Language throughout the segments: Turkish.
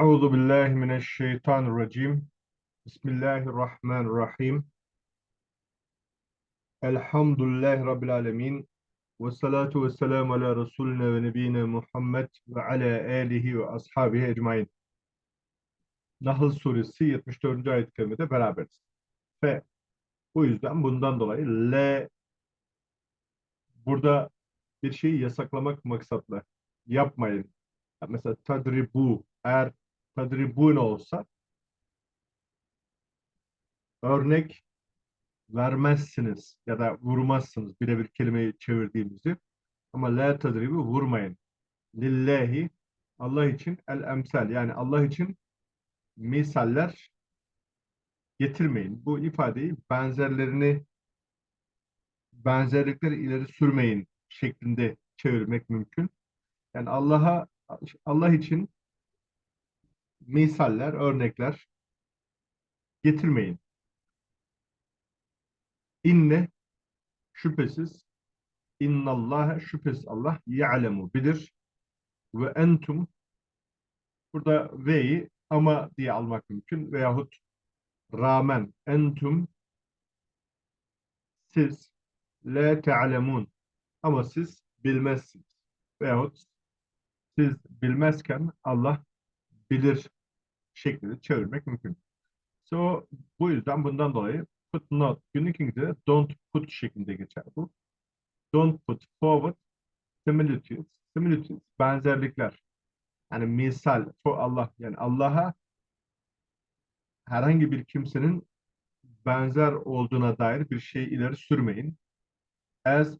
Euzu billahi mineşşeytanirracim. Bismillahirrahmanirrahim. Elhamdülillahi rabbil alamin. Ve salatu ve selamu ala Resulina ve nebiyina Muhammed ve ala alihi ve ashabihi ecmain. Nahl suresi 74. ayet-i kerimede beraberiz. Ve bu yüzden bundan dolayı L burada bir şeyi yasaklamak maksatla yapmayın. Mesela tadribu eğer tadribun olsa örnek vermezsiniz ya da vurmazsınız birebir kelimeyi çevirdiğimizi. Ama la tadribu vurmayın. Lillahi Allah için el emsal yani Allah için misaller getirmeyin. Bu ifadeyi benzerlerini benzerlikleri ileri sürmeyin şeklinde çevirmek mümkün. Yani Allah'a Allah için misaller, örnekler getirmeyin. İnne şüphesiz innallâhe şüphesiz Allah ya'lemu bilir ve entum burada ve'yi ama diye almak mümkün veyahut rağmen entum siz le te'alemun ama siz bilmezsiniz veyahut siz bilmezken Allah bilir şeklinde çevirmek mümkün. So bu yüzden bundan dolayı put not günlük İngilizce'de don't put şeklinde geçer bu. Don't put forward similitudes. Similitudes benzerlikler. Yani misal for Allah yani Allah'a herhangi bir kimsenin benzer olduğuna dair bir şey ileri sürmeyin. As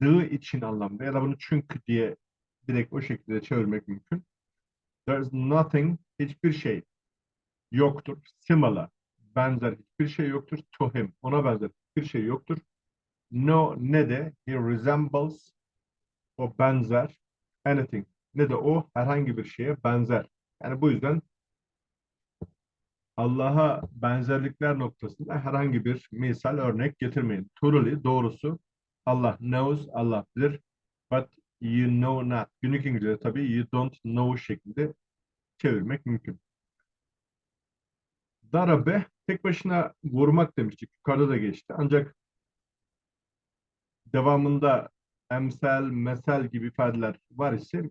the için anlamda ya da bunu çünkü diye direkt o şekilde çevirmek mümkün. There's nothing, hiçbir şey yoktur. Similar, benzer hiçbir şey yoktur. To him, ona benzer hiçbir şey yoktur. No, ne de he resembles, o benzer. Anything, ne de o herhangi bir şeye benzer. Yani bu yüzden Allah'a benzerlikler noktasında herhangi bir misal örnek getirmeyin. Truly, doğrusu Allah knows, Allah bilir. But you know not. Günlük İngilizce'de tabii you don't know şeklinde çevirmek mümkün. Darabe tek başına vurmak demiştik. Yukarıda da geçti. Ancak devamında emsel, mesel gibi ifadeler var ise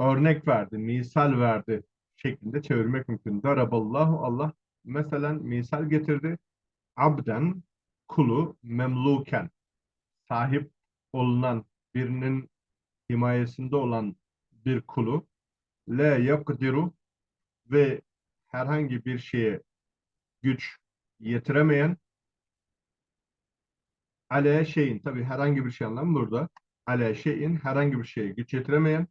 örnek verdi, misal verdi şeklinde çevirmek mümkün. Daraballahu Allah mesela misal getirdi. Abden kulu memluken sahip olunan birinin himayesinde olan bir kulu la yakdiru ve herhangi bir şeye güç yetiremeyen ale şeyin tabi herhangi bir şey anlamı burada ale şeyin herhangi bir şeye güç yetiremeyen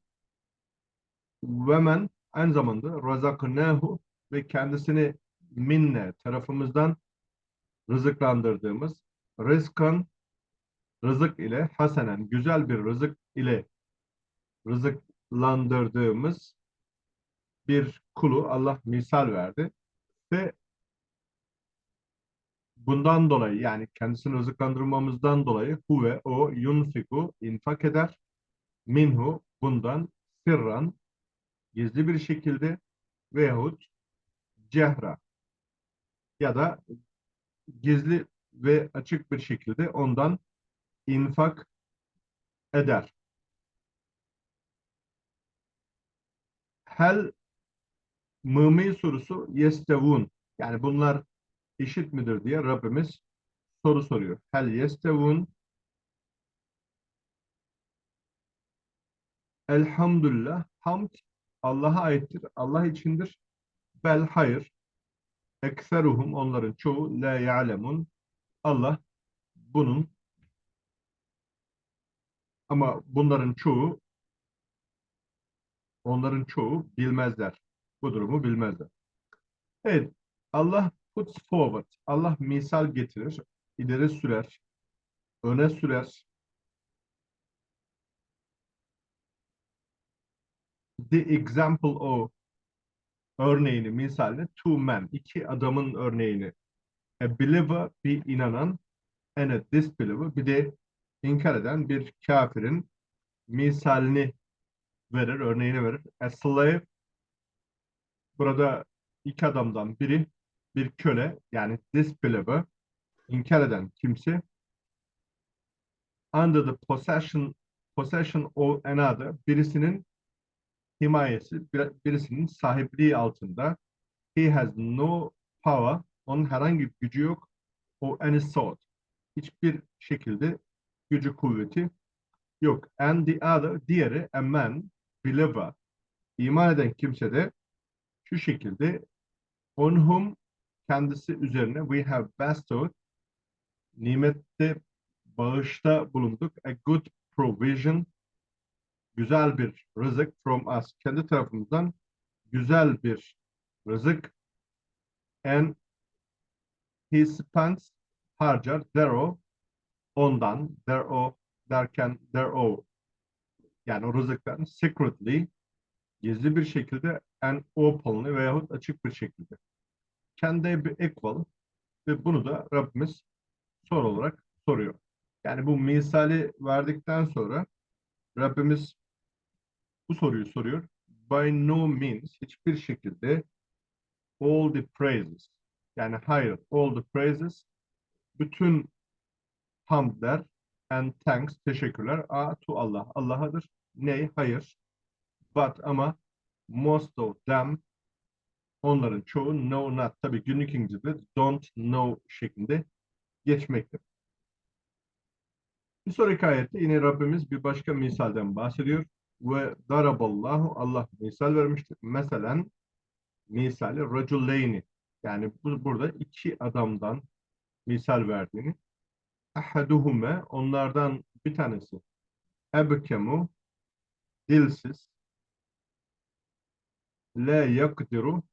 ve men aynı zamanda razaknahu ve kendisini minne tarafımızdan rızıklandırdığımız rızkan rızık ile hasenen güzel bir rızık ile rızıklandırdığımız bir kulu Allah misal verdi ve bundan dolayı yani kendisini rızıklandırmamızdan dolayı huve o yunfiku infak eder. Minhu bundan sirran gizli bir şekilde veyahut cehra ya da gizli ve açık bir şekilde ondan infak eder. Hel mımi sorusu yestevun. Yani bunlar eşit midir diye Rabbimiz soru soruyor. Hel yestevun Elhamdülillah hamd Allah'a aittir. Allah içindir. Bel hayır. Ekseruhum onların çoğu la ya'lemun. Allah bunun ama bunların çoğu onların çoğu bilmezler. Bu durumu bilmezler. Evet. Allah puts forward. Allah misal getirir. ileri sürer. Öne sürer. The example o örneğini, misalini two men, iki adamın örneğini. A believer bir inanan and a disbeliever bir de inkar eden bir kafirin misalini verir, örneğini verir. A slave burada iki adamdan biri bir köle yani disbeliever inkar eden kimse under the possession possession of another birisinin himayesi bir- birisinin sahipliği altında. He has no power onun herhangi bir gücü yok. O any sort hiçbir şekilde gücü kuvveti yok. And the other diğeri a man believer. İman eden kimse de şu şekilde on whom kendisi üzerine we have bestowed nimette bağışta bulunduk. A good provision güzel bir rızık from us. Kendi tarafımızdan güzel bir rızık. And he spends harcar thereof ondan thereof derken thereof yani o rızıktan secretly gizli bir şekilde and openly veyahut açık bir şekilde. Kendi bir equal ve bunu da Rabbimiz soru olarak soruyor. Yani bu misali verdikten sonra Rabbimiz bu soruyu soruyor. By no means hiçbir şekilde all the praises yani hayır all the praises bütün hamdler and thanks teşekkürler are to Allah. Allah'adır. Ney? Hayır. But ama most of them onların çoğu know not tabi günlük İngilizce'de don't know şeklinde geçmekte. Bir sonraki ayette yine Rabbimiz bir başka misalden bahsediyor. Ve daraballahu Allah misal vermiştir. Mesela misali raculeyni yani bu, burada iki adamdan misal verdiğini ahaduhume onlardan bir tanesi. Ebkemu dilsiz. La yakdiru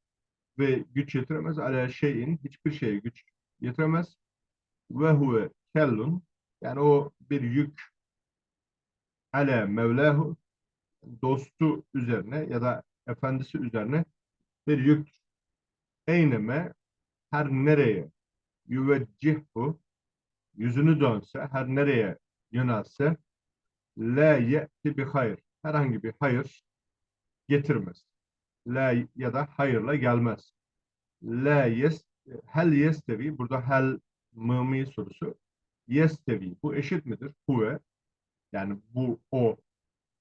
ve güç yetiremez. Ala şeyin hiçbir şeye güç yetiremez. Ve huve kellun. Yani o bir yük. Ala mevlahu dostu üzerine ya da efendisi üzerine bir yük eyneme her nereye yüveccihhu yüzünü dönse her nereye yönelse la ye'ti bi hayır herhangi bir hayır getirmez la ya da hayırla gelmez. La yes hel yestevi burada hel mımi sorusu yestevi bu eşit midir? Huve yani bu o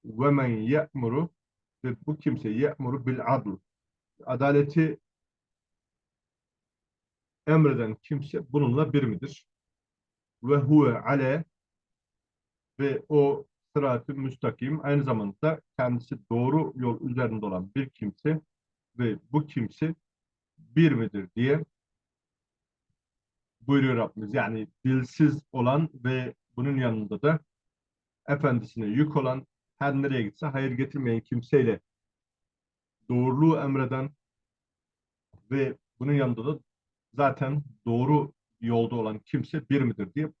ve men ye'muru ve bu kimse ye'muru bil adl adaleti emreden kimse bununla bir midir? Ve huve ale ve o sırat-ı müstakim aynı zamanda kendisi doğru yol üzerinde olan bir kimse ve bu kimse bir midir diye buyuruyor Rabbimiz. Yani dilsiz olan ve bunun yanında da efendisine yük olan her nereye gitse hayır getirmeyen kimseyle doğruluğu emreden ve bunun yanında da zaten doğru yolda olan kimse bir midir diye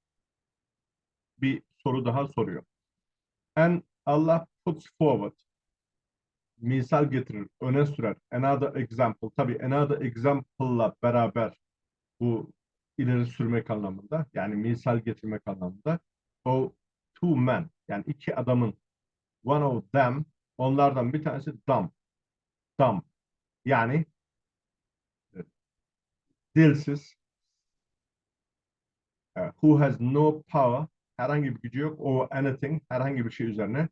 bir soru daha soruyor. And Allah puts forward misal getirir, öne sürer. Another example. Tabii another example'la beraber bu ileri sürmek anlamında yani misal getirmek anlamında o two men yani iki adamın one of them onlardan bir tanesi dumb. Dumb. Yani e, dilsiz who has no power herhangi bir gücü yok o anything herhangi bir şey üzerine.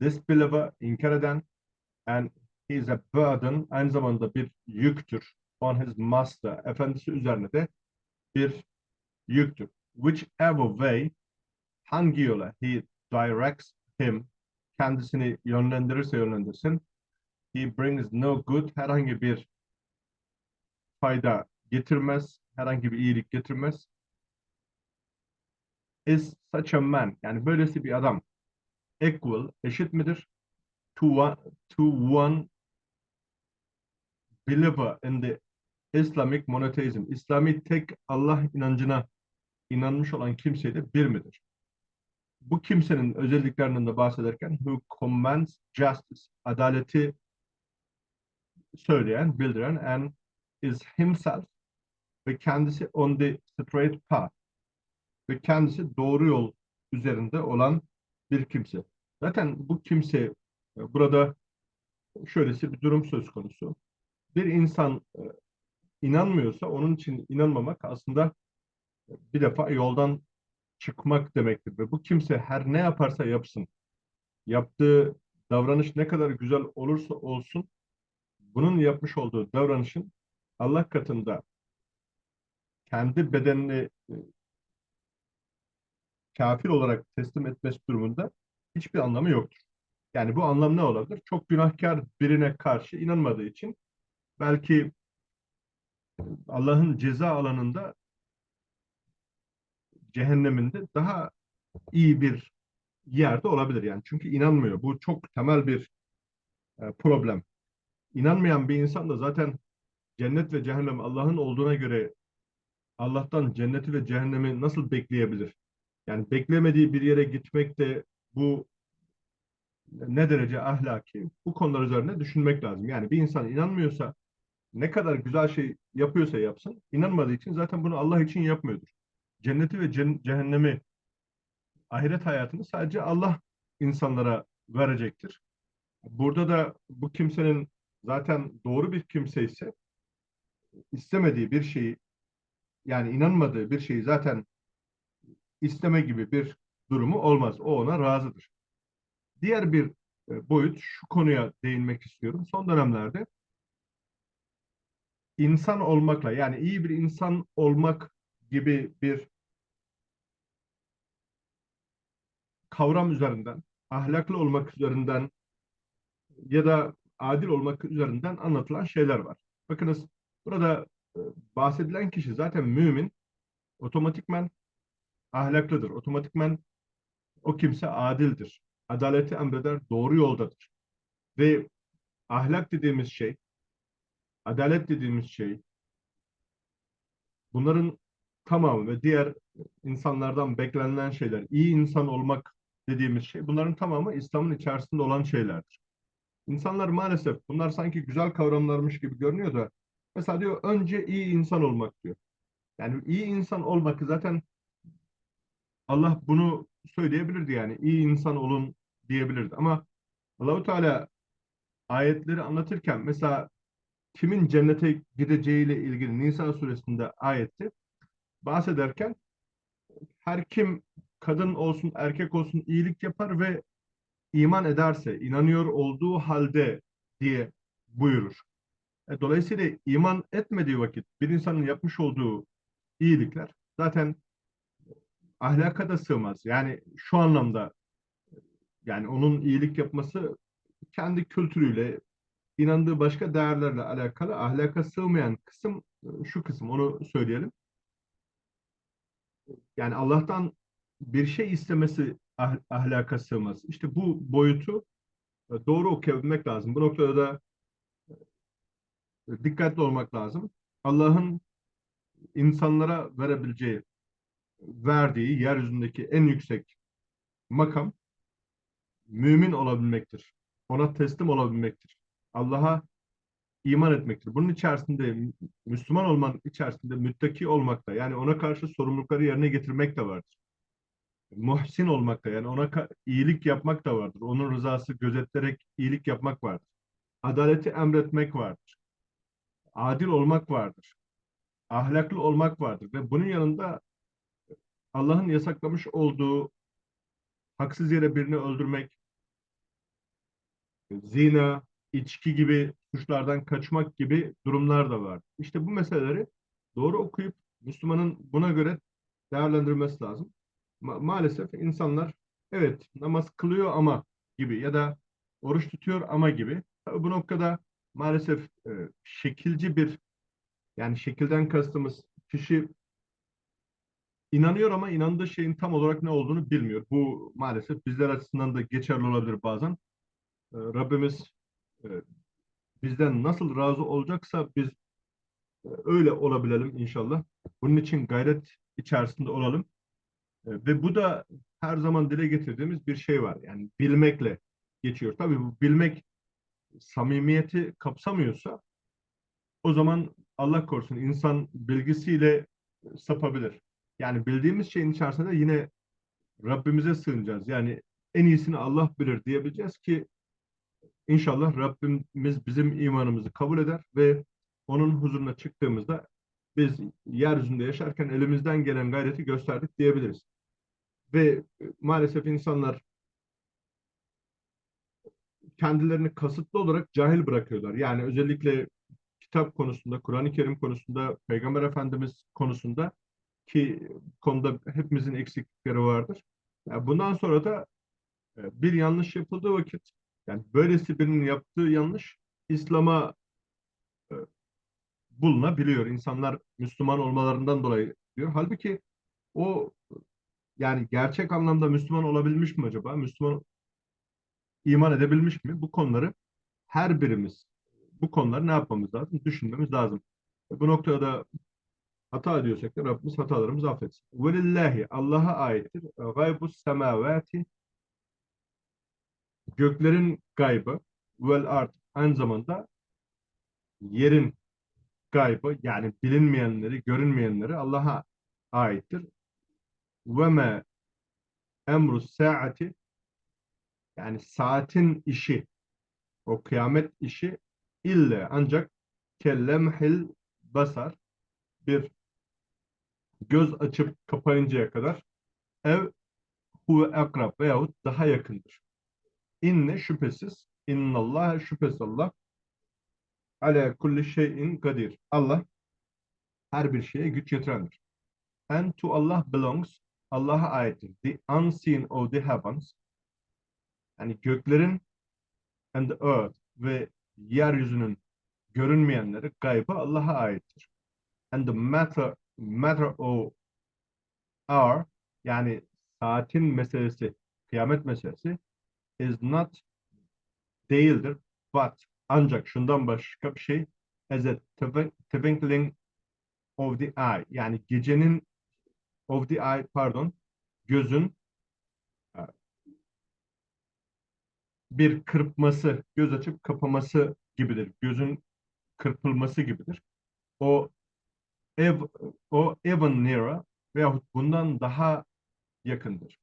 Disbeliever inkar eden and he is a burden aynı zamanda bir yüktür. On his master efendisi üzerine de bir yüktür. Whichever way hangi yola he directs him kendisini yönlendirirse yönlendirsin. He brings no good herhangi bir fayda getirmez herhangi bir iyilik getirmez is such a man. Yani böylesi bir adam. Equal eşit midir? To one, to one believer in the Islamic monotheism. İslami tek Allah inancına inanmış olan kimseyle bir midir? Bu kimsenin özelliklerinden de bahsederken who commands justice adaleti söyleyen, bildiren and is himself ve kendisi on the straight path ve kendisi doğru yol üzerinde olan bir kimse. Zaten bu kimse e, burada şöylesi bir durum söz konusu. bir insan e, inanmıyorsa onun için inanmamak aslında bir defa yoldan çıkmak demektir. Ve bu kimse her ne yaparsa yapsın, yaptığı davranış ne kadar güzel olursa olsun, bunun yapmış olduğu davranışın Allah katında kendi bedenini e, kafir olarak teslim etmesi durumunda hiçbir anlamı yoktur. Yani bu anlam ne olabilir? Çok günahkar birine karşı inanmadığı için belki Allah'ın ceza alanında cehenneminde daha iyi bir yerde olabilir yani. Çünkü inanmıyor. Bu çok temel bir e, problem. İnanmayan bir insan da zaten cennet ve cehennem Allah'ın olduğuna göre Allah'tan cenneti ve cehennemi nasıl bekleyebilir? Yani beklemediği bir yere gitmek de bu ne derece ahlaki? Bu konular üzerine düşünmek lazım. Yani bir insan inanmıyorsa ne kadar güzel şey yapıyorsa yapsın, inanmadığı için zaten bunu Allah için yapmıyordur. Cenneti ve cehennemi, ahiret hayatını sadece Allah insanlara verecektir. Burada da bu kimsenin zaten doğru bir kimse ise istemediği bir şeyi yani inanmadığı bir şeyi zaten isteme gibi bir durumu olmaz. O ona razıdır. Diğer bir e, boyut şu konuya değinmek istiyorum. Son dönemlerde insan olmakla yani iyi bir insan olmak gibi bir kavram üzerinden, ahlaklı olmak üzerinden ya da adil olmak üzerinden anlatılan şeyler var. Bakınız burada e, bahsedilen kişi zaten mümin, otomatikmen ahlaklıdır. Otomatikmen o kimse adildir. Adaleti emreder, doğru yoldadır. Ve ahlak dediğimiz şey, adalet dediğimiz şey, bunların tamamı ve diğer insanlardan beklenilen şeyler, iyi insan olmak dediğimiz şey, bunların tamamı İslam'ın içerisinde olan şeylerdir. İnsanlar maalesef bunlar sanki güzel kavramlarmış gibi görünüyor da mesela diyor önce iyi insan olmak diyor. Yani iyi insan olmak zaten Allah bunu söyleyebilirdi yani iyi insan olun diyebilirdi ama Allahu Teala ayetleri anlatırken mesela kimin cennete gideceğiyle ilgili Nisa suresinde ayeti bahsederken her kim kadın olsun erkek olsun iyilik yapar ve iman ederse, inanıyor olduğu halde diye buyurur. E, dolayısıyla iman etmediği vakit bir insanın yapmış olduğu iyilikler zaten ahlaka da sığmaz. Yani şu anlamda yani onun iyilik yapması kendi kültürüyle, inandığı başka değerlerle alakalı ahlaka sığmayan kısım şu kısım onu söyleyelim. Yani Allah'tan bir şey istemesi ah, ahlaka sığmaz. İşte bu boyutu e, doğru okuyabilmek lazım. Bu noktada da e, dikkatli olmak lazım. Allah'ın insanlara verebileceği, verdiği yeryüzündeki en yüksek makam mümin olabilmektir. Ona teslim olabilmektir. Allah'a iman etmektir. Bunun içerisinde Müslüman olmanın içerisinde müttaki olmak da yani ona karşı sorumlulukları yerine getirmek de vardır muhsin olmak da yani ona iyilik yapmak da vardır. Onun rızası gözetlerek iyilik yapmak vardır. Adaleti emretmek vardır. Adil olmak vardır. Ahlaklı olmak vardır. Ve bunun yanında Allah'ın yasaklamış olduğu haksız yere birini öldürmek, zina, içki gibi suçlardan kaçmak gibi durumlar da var. İşte bu meseleleri doğru okuyup Müslümanın buna göre değerlendirmesi lazım ma maalesef insanlar evet namaz kılıyor ama gibi ya da oruç tutuyor ama gibi. Tabii bu noktada maalesef e, şekilci bir yani şekilden kastımız kişi inanıyor ama inandığı şeyin tam olarak ne olduğunu bilmiyor. Bu maalesef bizler açısından da geçerli olabilir bazen. E, Rabbimiz bizden nasıl razı olacaksa biz e, öyle olabilelim inşallah. Bunun için gayret içerisinde olalım. E, ve bu da her zaman dile getirdiğimiz bir şey var. Yani bilmekle geçiyor. Tabii bu bilmek samimiyeti kapsamıyorsa o zaman Allah korusun insan bilgisiyle sapabilir. Yani bildiğimiz şeyin içerisinde yine Rabbimize sığınacağız. Yani en iyisini Allah bilir diyebileceğiz ki İnşallah Rabbimiz bizim imanımızı kabul eder ve onun huzuruna çıktığımızda biz yeryüzünde yaşarken elimizden gelen gayreti gösterdik diyebiliriz. Ve maalesef insanlar kendilerini kasıtlı olarak cahil bırakıyorlar. Yani özellikle kitap konusunda, Kur'an-ı Kerim konusunda, Peygamber Efendimiz konusunda ki konuda hepimizin eksiklikleri vardır. Yani bundan sonra da e, bir yanlış yapıldığı vakit, yani böylesi birinin yaptığı yanlış İslam'a e, bulunabiliyor. İnsanlar Müslüman olmalarından dolayı diyor. Halbuki o yani gerçek anlamda Müslüman olabilmiş mi acaba? Müslüman iman edebilmiş mi? Bu konuları her birimiz bu konuları ne yapmamız lazım? Düşünmemiz lazım. Bu noktada da hata ediyorsak da Rabbimiz hatalarımızı affetsin. Velillahi Allah'a aittir. Gaybus semavati göklerin gaybı vel art aynı zamanda yerin gaybı yani bilinmeyenleri, görünmeyenleri Allah'a aittir. Ve me emru saati yani saatin işi o kıyamet işi ille ancak kellemhil basar bir göz açıp kapayıncaya kadar ev huve akrab veyahut daha yakındır. İnne şüphesiz innallah şüphesiz Allah ala kulli şeyin kadir. Allah her bir şeye güç yetirendir. And to Allah belongs Allah'a aittir. The unseen of the heavens yani göklerin and the earth ve yeryüzünün görünmeyenleri gaybı Allah'a aittir. And the matter matter of hour yani saatin meselesi, kıyamet meselesi is not değildir but ancak şundan başka bir şey as a twinkling of the eye yani gecenin of the eye pardon gözün e, bir kırpması, göz açıp kapaması gibidir. Gözün kırpılması gibidir. O ev, o even nearer veyahut bundan daha yakındır.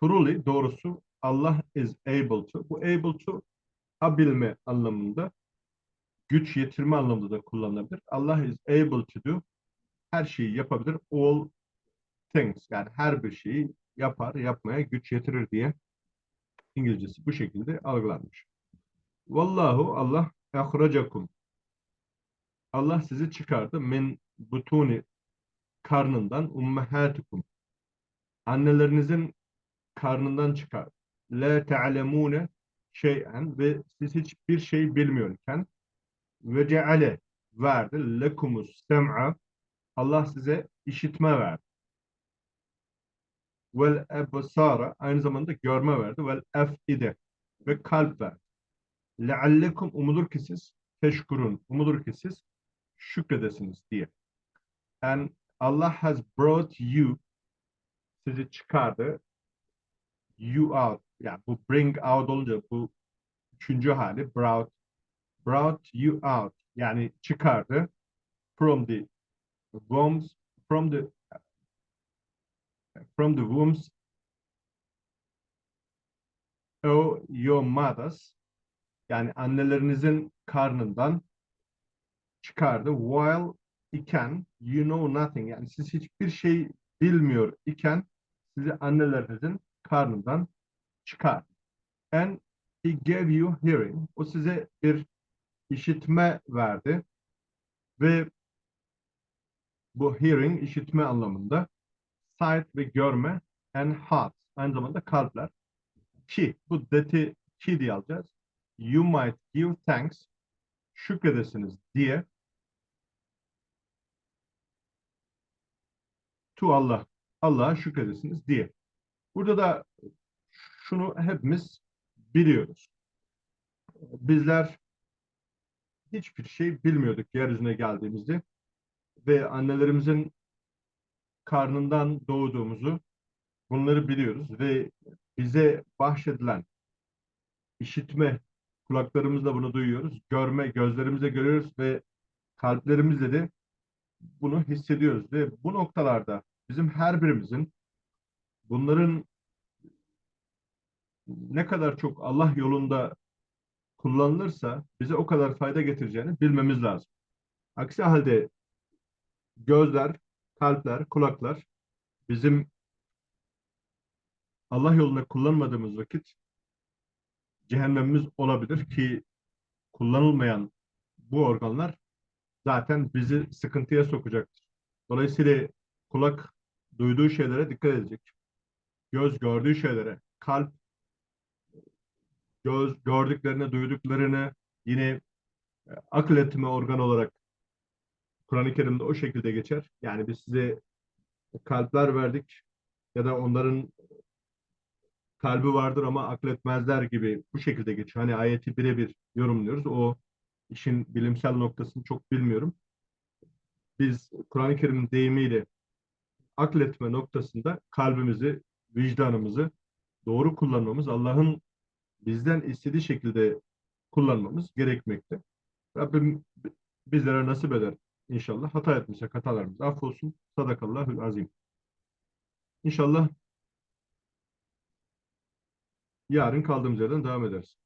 Truly doğrusu Allah is able to. Bu able to abilme anlamında güç yetirme anlamında da kullanılabilir. Allah is able to do her şeyi yapabilir. All things yani her bir şeyi yapar, yapmaya güç yetirir diye İngilizcesi bu şekilde algılanmış. Vallahu Allah ehracakum Allah sizi çıkardı min butuni karnından ummahatukum annelerinizin karnından çıkar. La ta'lemune şeyen ve siz hiçbir şey bilmiyorken ve ceale verdi lekumus sem'a Allah size işitme verdi. Vel ebsara aynı zamanda görme verdi. Vel efide ve kalp verdi. Leallekum umulur ki siz teşkurun umulur ki siz şükredesiniz diye. And Allah has brought you sizi çıkardı. You out. Yani bu bring out olunca bu üçüncü hali brought brought you out. Yani çıkardı from the wombs from the from the wombs o your mothers yani annelerinizin karnından çıkardı. While iken you know nothing yani siz hiçbir şey bilmiyor iken sizi annelerinizin karnından çıkar. And he gave you hearing. O size bir işitme verdi. Ve bu hearing işitme anlamında sight ve görme and heart aynı zamanda kalpler. Ki bu deti ki diye alacağız. You might give thanks şükredesiniz diye to Allah. Allah'a şükredesiniz diye. Burada da şunu hepimiz biliyoruz. Bizler hiçbir şey bilmiyorduk yeryüzüne geldiğimizde ve annelerimizin karnından doğduğumuzu bunları biliyoruz ve bize bahşedilen işitme kulaklarımızla bunu duyuyoruz, görme gözlerimizle görüyoruz ve kalplerimizle de bunu hissediyoruz ve bu noktalarda bizim her birimizin bunların ne kadar çok Allah yolunda kullanılırsa bize o kadar fayda getireceğini bilmemiz lazım. Aksi halde gözler, kalpler, kulaklar bizim Allah yolunda kullanmadığımız vakit cehennemimiz olabilir ki kullanılmayan bu organlar zaten bizi sıkıntıya sokacaktır. Dolayısıyla kulak duyduğu şeylere dikkat edecek. Göz gördüğü şeylere, kalp göz gördüklerini, duyduklarını yine e, akıl etme organı olarak Kur'an-ı Kerim'de o şekilde geçer. Yani biz size kalpler verdik ya da onların kalbi vardır ama akletmezler gibi bu şekilde geçiyor. Hani ayeti birebir yorumluyoruz. O işin bilimsel noktasını çok bilmiyorum. Biz Kur'an-ı Kerim'in deyimiyle akletme noktasında kalbimizi, vicdanımızı doğru kullanmamız, Allah'ın bizden istediği şekilde kullanmamız gerekmekte. Rabbim bizlere nasip eder inşallah. Hata etmişsek hatalarımız affolsun. Sadakallahül azim. İnşallah yarın kaldığımız yerden devam ederiz.